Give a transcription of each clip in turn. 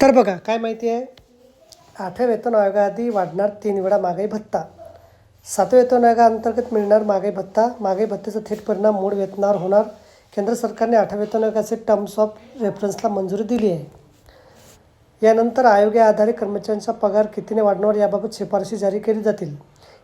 तर बघा काय माहिती आहे? आठव्या वेतन आयोगाआधी वाढणार तीन वेळा महागाई भत्ता. सातव्या वेतन आयोगाअंतर्गत मिळणार महागाई भत्ता. महागाई भत्त्याचा थेट परिणाम मूळ वेतनावर होणार. केंद्र सरकारने आठव्या वेतन आयोगाचे टर्म्स ऑफ रेफरन्सला मंजुरी दिली आहे. यानंतर आयोगा आधारित कर्मचाऱ्यांचा पगार कितीने वाढणार याबाबत शिफारशी जारी केली जातील.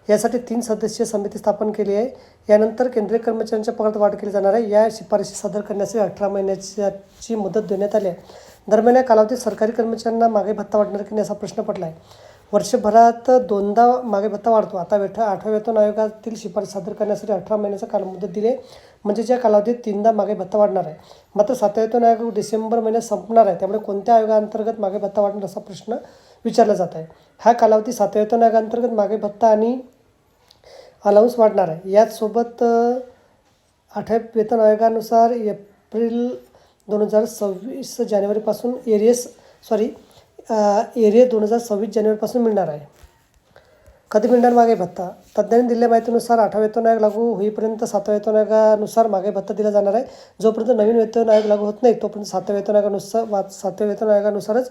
यासाठी तीन सदस्यीय समिती स्थापन केली आहे. यानंतर केंद्रीय कर्मचाऱ्यांच्या पगारात वाढ केली जाणार आहे. या शिफारशी सादर करण्यासाठी अठरा महिन्याची मुदत देण्यात आली आहे. दरम्यान या कालावधीत सरकारी कर्मचाऱ्यांना मागे भत्ता वाढणार की नाही असा प्रश्न पडला आहे वर्षभरात दोनदा मागे भत्ता वाढतो. आता वेठ आठव्या वेतन आयोगातील शिफारस सादर करण्यासाठी अठरा महिन्याचा कालमुदत दिले म्हणजे ज्या कालावधीत तीनदा मागे भत्ता वाढणार आहे. मात्र सातव्या वेतन आयोग डिसेंबर महिन्यात संपणार आहे. त्यामुळे कोणत्या आयोगाअंतर्गत मागे भत्ता वाढणार असा प्रश्न विचारला जात आहे. हा कालावधी सातव्या वेतन आयोगाअंतर्गत मागे भत्ता आणि अलाउन्स वाढणार आहे. याचसोबत आठव्या वेतन आयोगानुसार एप्रिल दोन हजार सव्वीस जानेवारीपासून एरियस सॉरी एरिया दोन हजार सव्वीस जानेवारीपासून मिळणार आहे. कधी मिळणार मागे भत्ता? तज्ज्ञांनी दिलेल्या माहितीनुसार आठवा वेतन आयोग लागू होईपर्यंत सातव्या वेतन आयोगानुसार मागे भत्ता दिला जाणार आहे. जोपर्यंत नवीन वेतन आयोग लागू होत नाही तोपर्यंत सातव्या वेतन आयोगानुसार वा सातव्या वेतन आयोगानुसारच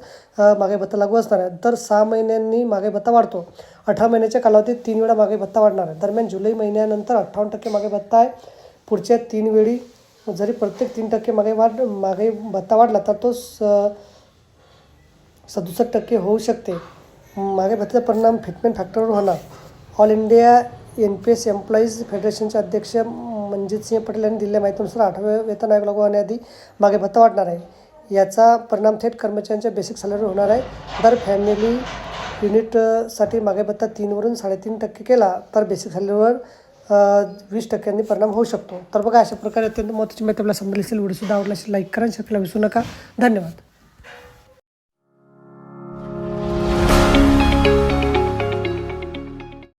मागे भत्ता लागू असणार आहे. दर सहा महिन्यांनी मागे भत्ता वाढतो. अठरा महिन्याच्या कालावधीत तीन वेळा मागे भत्ता वाढणार आहे. दरम्यान जुलै महिन्यानंतर अठ्ठावन्न टक्के मागे भत्ता आहे. पुढच्या तीन वेळी जरी प्रत्येक तीन टक्के मागे वाढ मागे भत्ता वाढला तर तो स सदुसष्ट टक्के होऊ शकते. मागे भत्त्याचा परिणाम फिटमेंट फॅक्टरवर होणार. All India N P S employees फेडरेशनचे अध्यक्ष मनजित सिंह पटेल यांनी दिलेल्या माहितीनुसार आठव्या वेतन आयोग लागू होण्याआधी मागे भत्ता वाढणार आहे. याचा परिणाम थेट कर्मचाऱ्यांच्या बेसिक सॅलरीवर होणार आहे. दर फॅमिली युनिटसाठी मागे भत्ता तीनवरून साडेतीन टक्के केला तर बेसिक सॅलरीवर वीस टक्क्यांनी परिणाम होऊ शकतो. तर बघा अशा प्रकारे अत्यंत महत्त्वाची माहिती आपल्याला समजली असेल. व्हिडिओसुद्धा आवडला असेल लाईक करा शेअर विसरू नका. धन्यवाद.